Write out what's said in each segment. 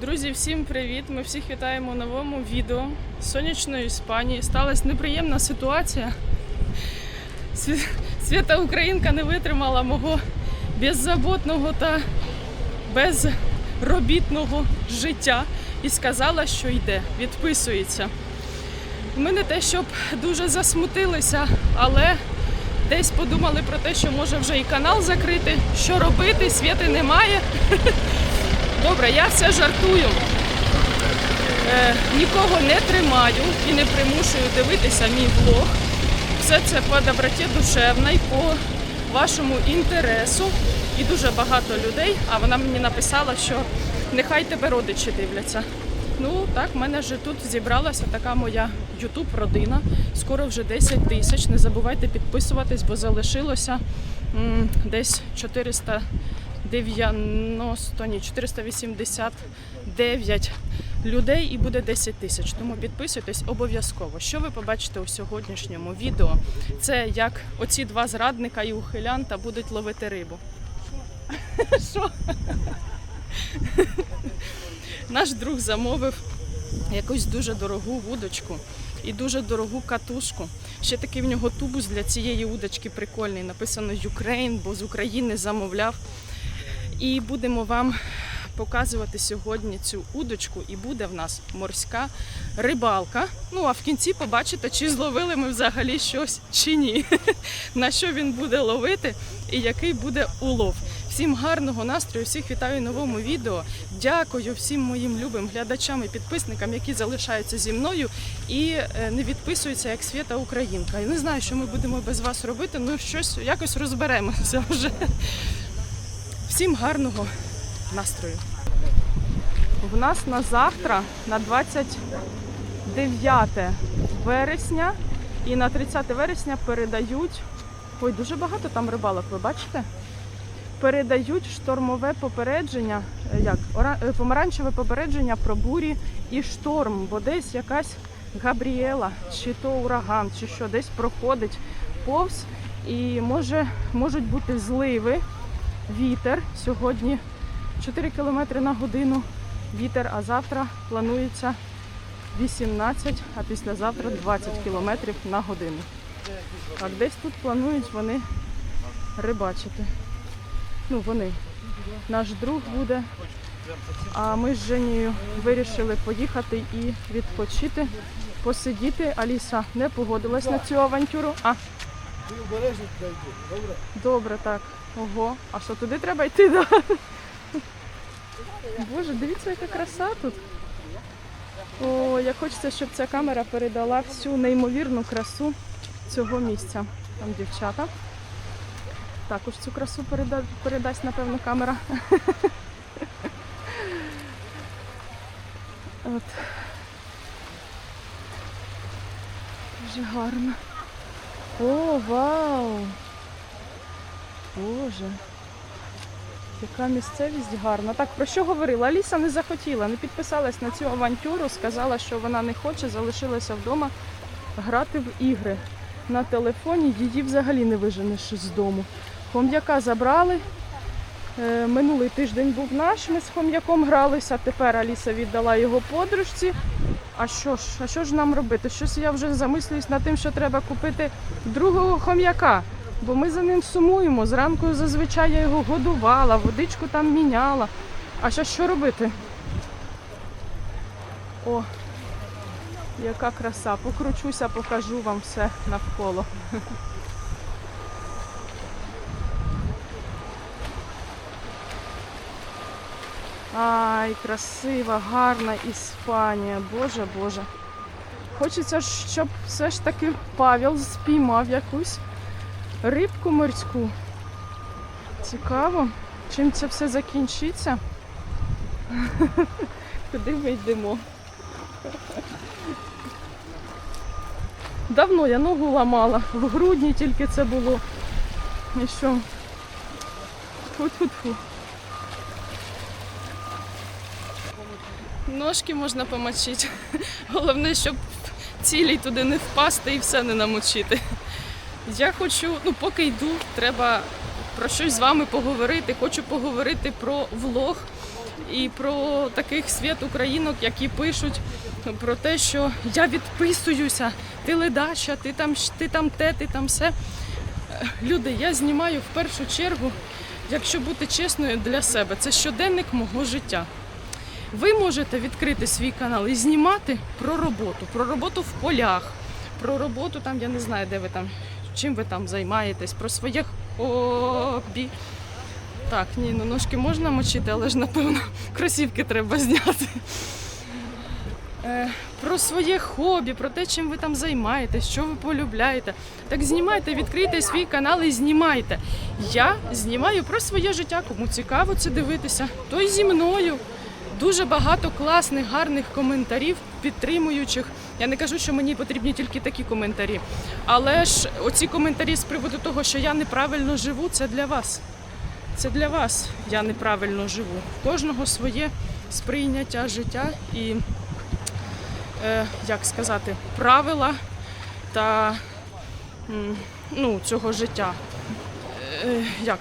Друзі, всім привіт! Ми всіх вітаємо у новому відео з сонячної Іспанії. Сталася неприємна ситуація. Свята Українка не витримала мого беззаботного та безробітного життя і сказала, що йде, відписується. Ми не те, щоб дуже засмутилися, але десь подумали про те, що може вже і канал закрити. Що робити? Світи немає. Добре, я все жартую. Е, нікого не тримаю і не примушую дивитися мій влог. Все це по доброті душевній, по вашому інтересу. І дуже багато людей, а вона мені написала, що нехай тебе родичі дивляться. Ну так, в мене вже тут зібралася така моя ютуб родина. Скоро вже 10 тисяч. Не забувайте підписуватись, бо залишилося м, десь 490, ні, 489 людей і буде 10 тисяч. Тому підписуйтесь обов'язково. Що ви побачите у сьогоднішньому відео? Це як оці два зрадника і ухилянта будуть ловити рибу. Що? Наш друг замовив якусь дуже дорогу вудочку і дуже дорогу катушку. Ще такий в нього тубус для цієї удочки прикольний. Написано Ukraine, бо з України замовляв. І будемо вам показувати сьогодні цю удочку, і буде в нас морська рибалка. Ну а в кінці побачите, чи зловили ми взагалі щось чи ні. На що він буде ловити і який буде улов. Всім гарного настрою, всіх вітаю в новому відео. Дякую всім моїм любим глядачам і підписникам, які залишаються зі мною і е, не відписуються як Свята Українка. Я не знаю, що ми будемо без вас робити, ну щось якось розберемося вже. Всім гарного настрою. В нас на завтра, на 29 вересня і на 30 вересня передають. Ой, дуже багато там рибалок, ви бачите? Передають штормове попередження, е, як е, помаранчеве попередження про бурі і шторм, бо десь якась Габріела, чи то ураган, чи що десь проходить повз, і може, можуть бути зливи, вітер. Сьогодні 4 км на годину вітер, а завтра планується 18, а післязавтра 20 км на годину. Так, десь тут планують вони рибачити. Ну, вони. Наш друг буде. А ми з Женією вирішили поїхати і відпочити, посидіти. Аліса не погодилась на цю авантюру. А, Ти обережно туди йди, добре? добре, так. Ого. А що туди треба йти? Да? Боже, дивіться, яка краса тут. О, як хочеться, щоб ця камера передала всю неймовірну красу цього місця. Там дівчата. Також цю красу переда... передасть, напевно, камера. От. Дуже гарно. О, вау! Боже. Яка місцевість гарна. Так, про що говорила? Аліса не захотіла, не підписалась на цю авантюру, сказала, що вона не хоче, залишилася вдома грати в ігри. На телефоні її взагалі не виженеш з дому. Хом'яка забрали. Е, Минулий тиждень був наш, ми з хом'яком гралися. Тепер Аліса віддала його подружці. А що ж, а що ж нам робити? Щось я вже замислююсь над тим, що треба купити другого хом'яка. Бо ми за ним сумуємо. Зранку зазвичай я його годувала, водичку там міняла. А ще що робити? О, яка краса. Покручуся, покажу вам все навколо. Ай, красива, гарна Іспанія. Боже, Боже. Хочеться, щоб все ж таки Павел спіймав якусь рибку морську. Цікаво, чим це все закінчиться. Куди ми йдемо? Давно я ногу ламала, в грудні тільки це було. І що? Фу-фу-фу. Ножки можна помочити. Головне, щоб цілій туди не впасти і все не намочити. Я хочу, ну поки йду, треба про щось з вами поговорити. Хочу поговорити про влог і про таких свят українок, які пишуть про те, що я відписуюся, ти ледача, ти там, ти там те, ти там все. Люди, я знімаю в першу чергу, якщо бути чесною для себе, це щоденник мого життя. Ви можете відкрити свій канал і знімати про роботу, про роботу в полях, про роботу там, я не знаю, де ви там, чим ви там займаєтесь, про своє хобі. Так, ні, ну ножки можна мочити, але ж напевно кросівки треба зняти. Е, про своє хобі, про те, чим ви там займаєтесь, що ви полюбляєте. Так знімайте, відкрийте свій канал і знімайте. Я знімаю про своє життя, кому цікаво це дивитися, той зі мною. Дуже багато класних, гарних коментарів, підтримуючих. Я не кажу, що мені потрібні тільки такі коментарі. Але ж оці коментарі з приводу того, що я неправильно живу, це для вас. Це для вас. Я неправильно живу. В кожного своє сприйняття життя і, е, як сказати, правила та ну, цього життя. Е, як?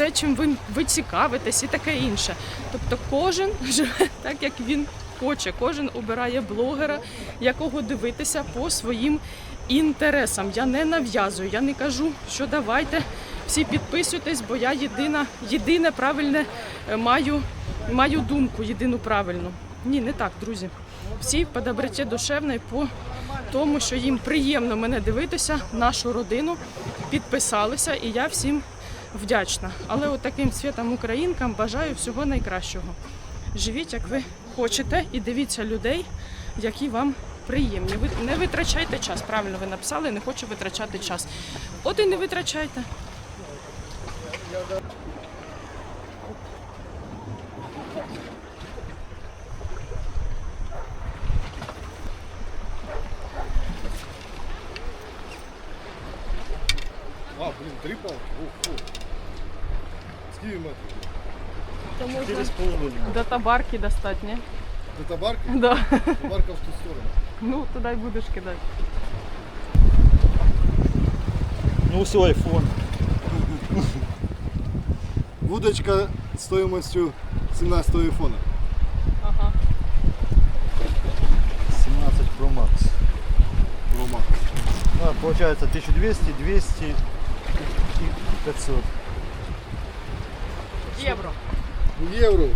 Те, чим ви, ви цікавитесь і таке інше. Тобто кожен живе так, як він хоче, кожен обирає блогера, якого дивитися по своїм інтересам. Я не нав'язую, я не кажу, що давайте всі підписуйтесь, бо я єдина, єдине правильне е, маю, маю думку, єдину правильну. Ні, не так, друзі. Всі по доброті душевної, по тому, що їм приємно мене дивитися, нашу родину, підписалися, і я всім вдячна. Але от таким святам українкам бажаю всього найкращого. Живіть, як ви хочете, і дивіться людей, які вам приємні. Ви не витрачайте час. Правильно ви написали, не хочу витрачати час. От і не витрачайте. половину. до табарки достати, ні? До табарки? Да. Табарка в ту сторону. Ну, туди й будеш кидати. Ну все, айфон. Вудочка стоїмостю 17 айфона. Ага. 17 Pro Max. Рома. Ну, получается 1200, 200 и 500. Євро. Євро.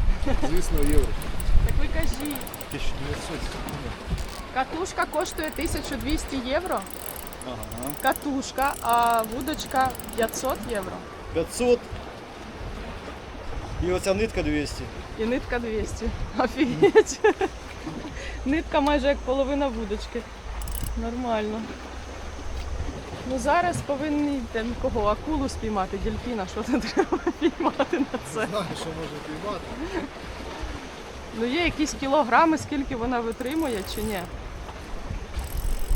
Звісно, євро. Так ви кажіть. 1900. Катушка коштує 1200 євро. Ага. Катушка, а вудочка 500 євро. 500. І оця нитка 200. І нитка 200. Офігеть. Нитка майже як половина вудочки. Нормально. Ну зараз повинні там кого? Акулу спіймати, дельфіна, що це треба піймати на це. Знаю, що може піймати. Ну є якісь кілограми, скільки вона витримує чи ні?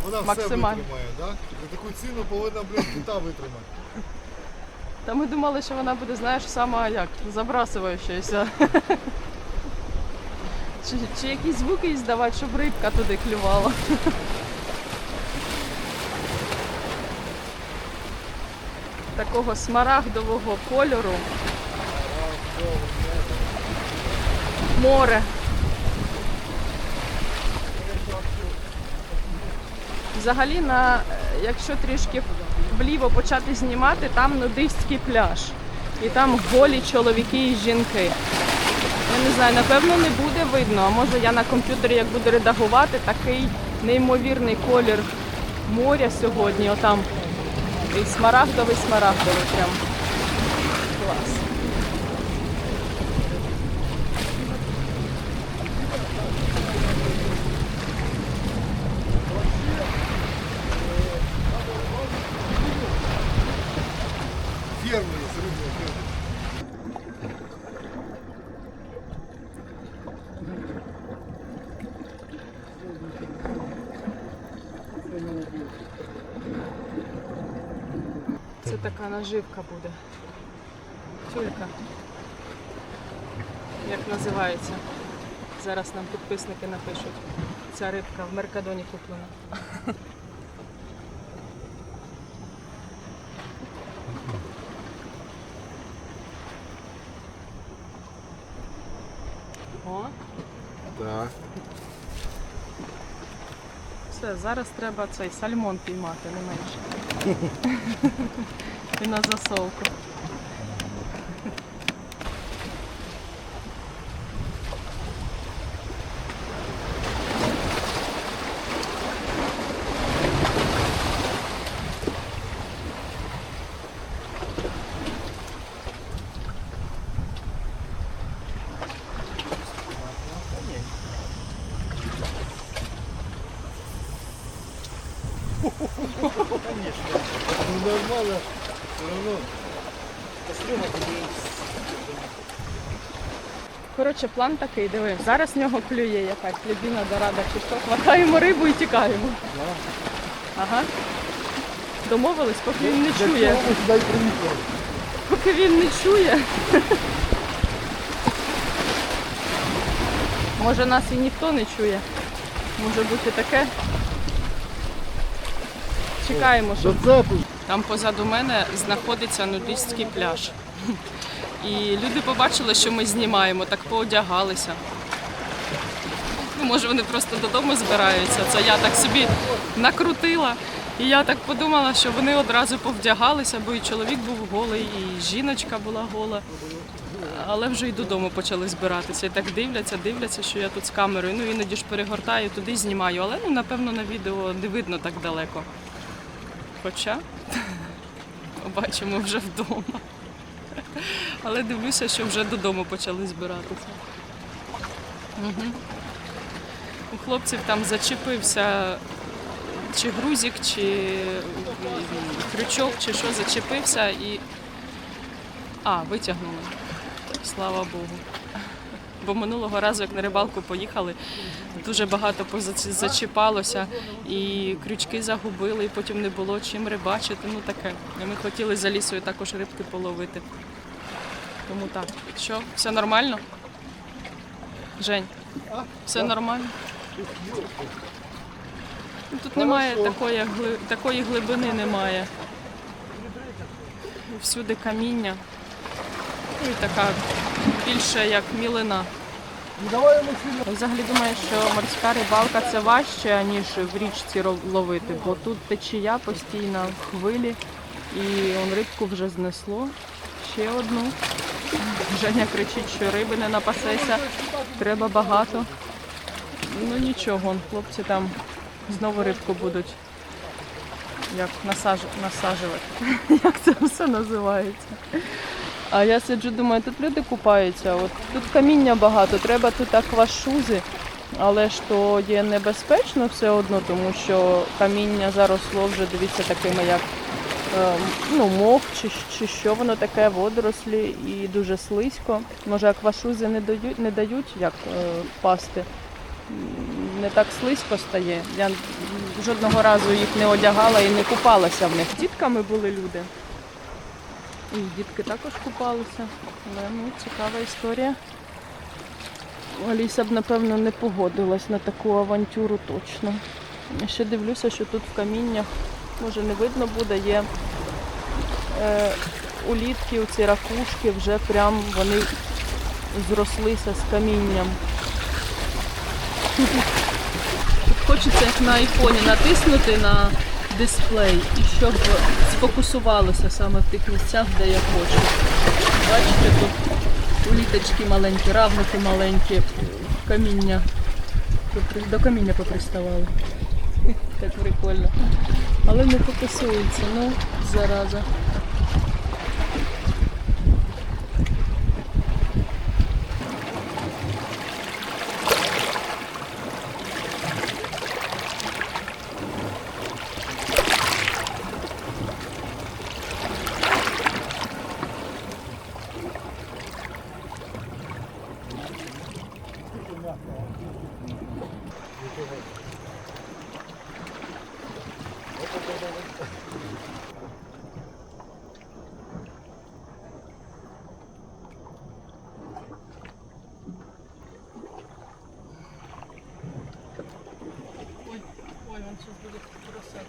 Вона все Максимально. витримає, так? Да? За таку ціну повинна, блін, кита витримати. Та ми думали, що вона буде, знаєш, сама як забрасуючася. Чи, чи якісь звуки їй здавати, щоб рибка туди клювала. Такого смарагдового кольору. Море. Взагалі, на, е, якщо трішки вліво почати знімати, там нудистський пляж. І там голі чоловіки і жінки. Я не знаю, напевно, не буде видно. А може я на комп'ютері, як буду редагувати, такий неймовірний колір моря сьогодні. Отам і смарагдовий, смарагдовий прям. Клас. Така наживка буде. Тюлька. Як називається? Зараз нам підписники напишуть. Ця рибка в Меркадоні куплена. Ага. Все, зараз треба цей сальмон піймати, не менше. І на засолку. Ну нормально. Коротше, план такий, диви. Зараз в нього клює якась людина дорада чи що. Хватаємо рибу і тікаємо. Ага. Домовились, поки він не чує. Поки він не чує. Може нас і ніхто не чує. Може бути таке. Чекаємо, що Зацепу. Там позаду мене знаходиться нудистський пляж. І люди побачили, що ми знімаємо, так поодягалися. Ну, може, вони просто додому збираються. Це я так собі накрутила. І я так подумала, що вони одразу повдягалися, бо і чоловік був голий, і жіночка була гола. Але вже й додому почали збиратися. І так дивляться, дивляться, що я тут з камерою. Ну іноді ж перегортаю, туди знімаю. Але ну, напевно на відео не видно так далеко. Хоча побачимо вже вдома. Але дивлюся, що вже додому почали збиратися. Угу. У хлопців там зачепився чи грузик, чи крючок, чи що зачепився і. А, витягнули. Слава Богу. Бо минулого разу, як на рибалку поїхали, дуже багато зачіпалося, і крючки загубили, і потім не було чим рибачити. Ну таке. Ми хотіли за лісою також рибки половити. Тому так. Що, все нормально? Жень, все нормально? Ну, Тут немає такої, такої глибини немає. Всюди каміння. Ну і така більше як мілина. Ну взагалі думаю, що морська рибалка це важче, ніж в річці ловити, бо тут течія постійна, хвилі, і он рибку вже знесло. Ще одну. Женя кричить, що риби не напасеся, треба багато. Ну нічого, хлопці там знову рибку будуть як насаж... насаджувати. Як це все називається? А я сиджу, думаю, тут люди купаються, от тут каміння багато, треба тут аквашузи, але ж то є небезпечно все одно, тому що каміння заросло вже, дивіться, такими як е, ну, мох чи, чи що воно таке, водорослі і дуже слизько. Може аквашузи не дають, не дають як е, пасти. Не так слизько стає. Я жодного разу їх не одягала і не купалася в них. Дітками були люди. І дітки також купалися. Але ну, цікава історія. Аліса б, напевно, не погодилась на таку авантюру точно. Я ще дивлюся, що тут в каміннях, може не видно буде, є е, улітки, оці ракушки, вже прям вони зрослися з камінням. Хочеться як на айфоні натиснути на дисплей і щоб сфокусувалося саме в тих місцях, де я хочу. Бачите, тут уліточки маленькі, равники маленькі, каміння. До каміння поприставали. Так прикольно. Але не фокусується, ну, зараза. Ой, ой, он сейчас будет бросать.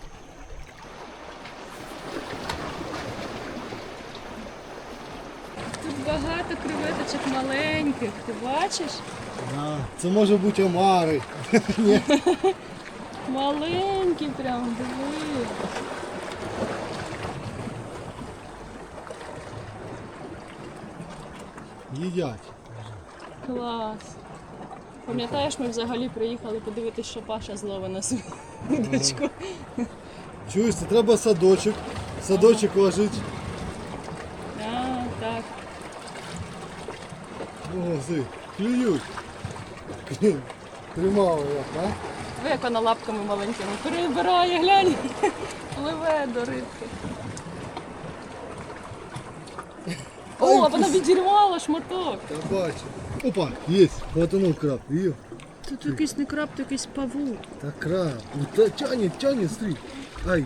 Тут багато креветочок маленьких, ти бачиш? А, це може бути омари. Маленькі прям, диви. Їдять. Клас. Пам'ятаєш, ми взагалі приїхали подивитися, що Паша зловив на свою удочку. Чуєш, це треба садочок. Садочок ложить. А, так. О, зи, клюють. Тримали як, а? Ви як вона лапками маленькими перебирає, глянь. Пливе до рибки. О, а вона відірвала шматок. Я бачу. Опа, є, хватанув краб. Вів. Тут якийсь не краб, то якийсь павук. Та краб. Ну, та тянет, тянет, стрій. Ай.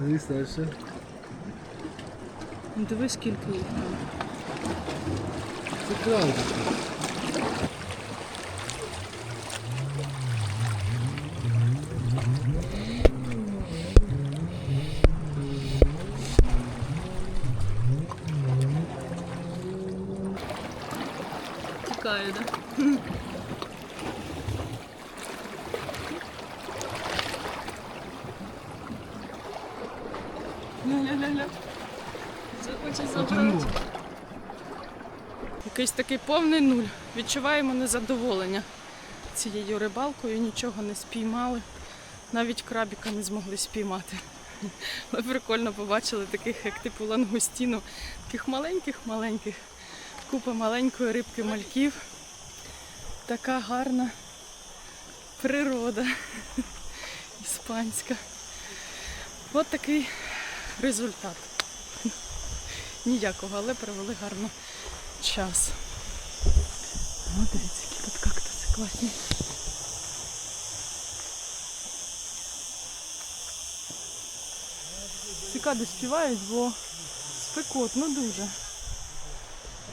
Дивись дальше. Ну, Диви, скільки їх там. Це краб. Тікає, так? Якийсь такий повний нуль. Відчуваємо незадоволення цією рибалкою, нічого не спіймали. Навіть крабіка не змогли спіймати. Ми прикольно побачили таких, як типу лангустіну, таких маленьких-маленьких. Купа маленької рибки мальків. Така гарна природа іспанська. От такий результат. Ніякого, але провели гарно час. О, дивіться, які тут кактуси класні. Цикади співають, бо спекотно дуже.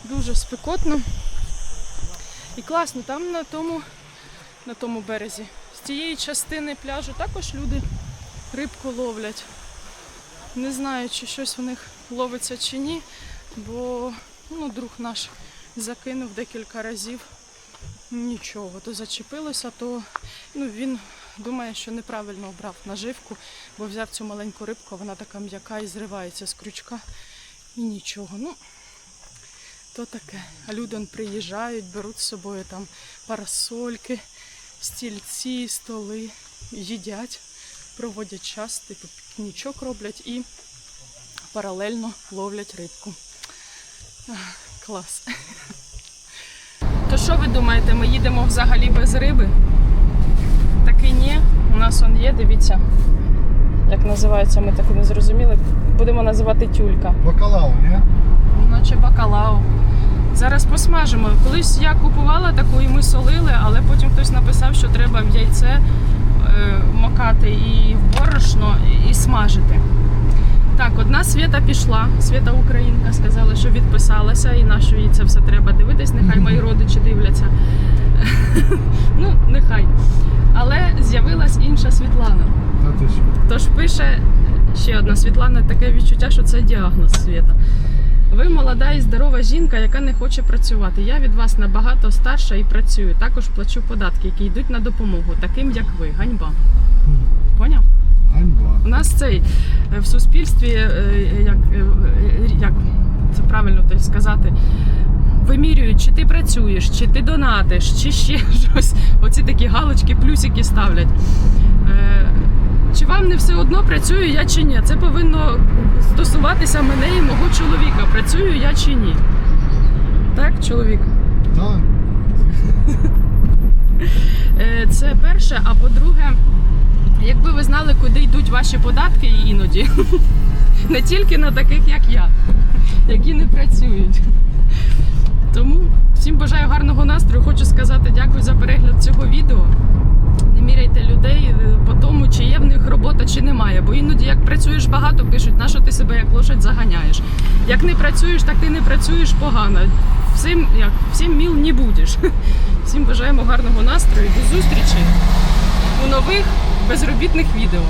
Дуже спекотно. І класно, там на тому, на тому березі. З цієї частини пляжу також люди рибку ловлять. Не знаю, чи щось у них ловиться чи ні, бо ну, друг наш закинув декілька разів. Нічого, то зачепилося, то ну, він думає, що неправильно обрав наживку, бо взяв цю маленьку рибку, вона така м'яка і зривається з крючка. І нічого. Ну, то таке. А люди приїжджають, беруть з собою там парасольки, стільці, столи, їдять, проводять час, типу пікнічок роблять і паралельно ловлять рибку. Клас. То що ви думаєте, ми їдемо взагалі без риби? Таки ні. У нас он є, дивіться. Як називається, ми так і не зрозуміли. Будемо називати тюлька. Бакалау, ні? Наче бакалау. Зараз посмажимо. Колись я купувала таку і ми солили, але потім хтось написав, що треба в яйце е, макати і в борошно і смажити. Так, одна Свята пішла, Свята Українка сказала, що відписалася, і на що їй це все треба дивитись. Нехай мої родичі дивляться. ну, нехай. Але з'явилась інша Світлана. Тож пише ще одна Світлана, таке відчуття, що це діагноз Світа. Ви молода і здорова жінка, яка не хоче працювати. Я від вас набагато старша і працюю. Також плачу податки, які йдуть на допомогу, таким як ви. Ганьба. Поняв? Ганьба. У нас цей е, в суспільстві, е, як, е, як це правильно тобі сказати, вимірюють, чи ти працюєш, чи ти донатиш, чи ще щось. Оці такі галочки, плюсики ставлять. Чи вам не все одно працюю я чи ні? Це повинно стосуватися мене і мого чоловіка. Працюю я чи ні? Так, чоловік? Так. Це перше. А по-друге, якби ви знали, куди йдуть ваші податки іноді, не тільки на таких, як я, які не працюють. Тому всім бажаю гарного настрою. Хочу сказати дякую за перегляд цього відео. Не міряйте людей по тому, чи є в них робота, чи немає. Бо іноді, як працюєш багато, пишуть, на що ти себе як лошадь заганяєш. Як не працюєш, так ти не працюєш погано. Всім, як, всім міл не будеш. Всім бажаємо гарного настрою. До зустрічі у нових безробітних відео.